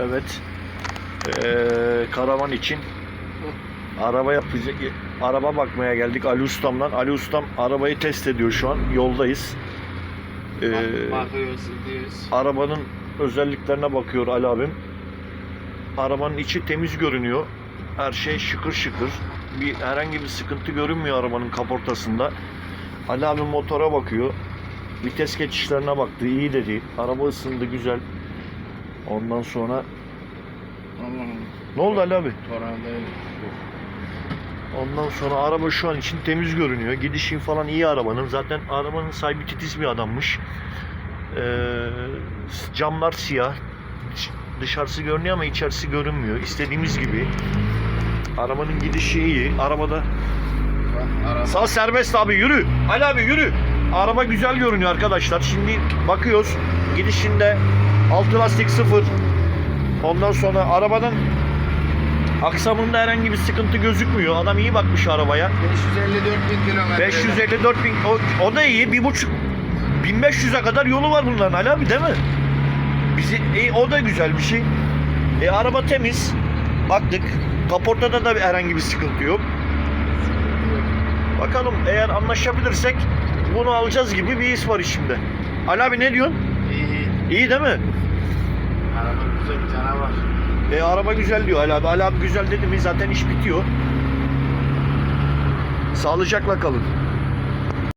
Evet. Ee, karavan için araba yapacak araba bakmaya geldik Ali Ustam'dan. Ali Ustam arabayı test ediyor şu an. Yoldayız. Ee, Bakıyoruz, gidiyoruz. arabanın özelliklerine bakıyor Ali abim. Arabanın içi temiz görünüyor. Her şey şıkır şıkır. Bir herhangi bir sıkıntı görünmüyor arabanın kaportasında. Ali abim motora bakıyor. Vites geçişlerine baktı. iyi dedi. Araba ısındı güzel. Ondan sonra ne oldu Ali abi? Ondan sonra araba şu an için temiz görünüyor. Gidişin falan iyi arabanın. Zaten arabanın sahibi titiz bir adammış. Ee, camlar siyah. Dış- Dışarısı görünüyor ama içerisi görünmüyor. İstediğimiz gibi. Arabanın gidişi iyi. Arabada araba. sağ serbest abi yürü. Ali abi yürü. Araba güzel görünüyor arkadaşlar. Şimdi bakıyoruz. Gidişinde altı lastik sıfır. Ondan sonra arabanın aksamında herhangi bir sıkıntı gözükmüyor. Adam iyi bakmış arabaya. 554 bin kilometre. 554 bin o, o da iyi. Bir buçuk 1500'e kadar yolu var bunların Ali abi değil mi? Bizi, e, o da güzel bir şey. E, araba temiz. Baktık. Kaportada da herhangi bir sıkıntı yok. Bakalım eğer anlaşabilirsek bunu alacağız gibi bir his var içimde. Ali abi ne diyorsun? İyi. İyi değil mi? Güzel, canavar. E, araba güzel diyor Ali abi. Ali abi güzel dedi mi zaten iş bitiyor. Sağlıcakla kalın.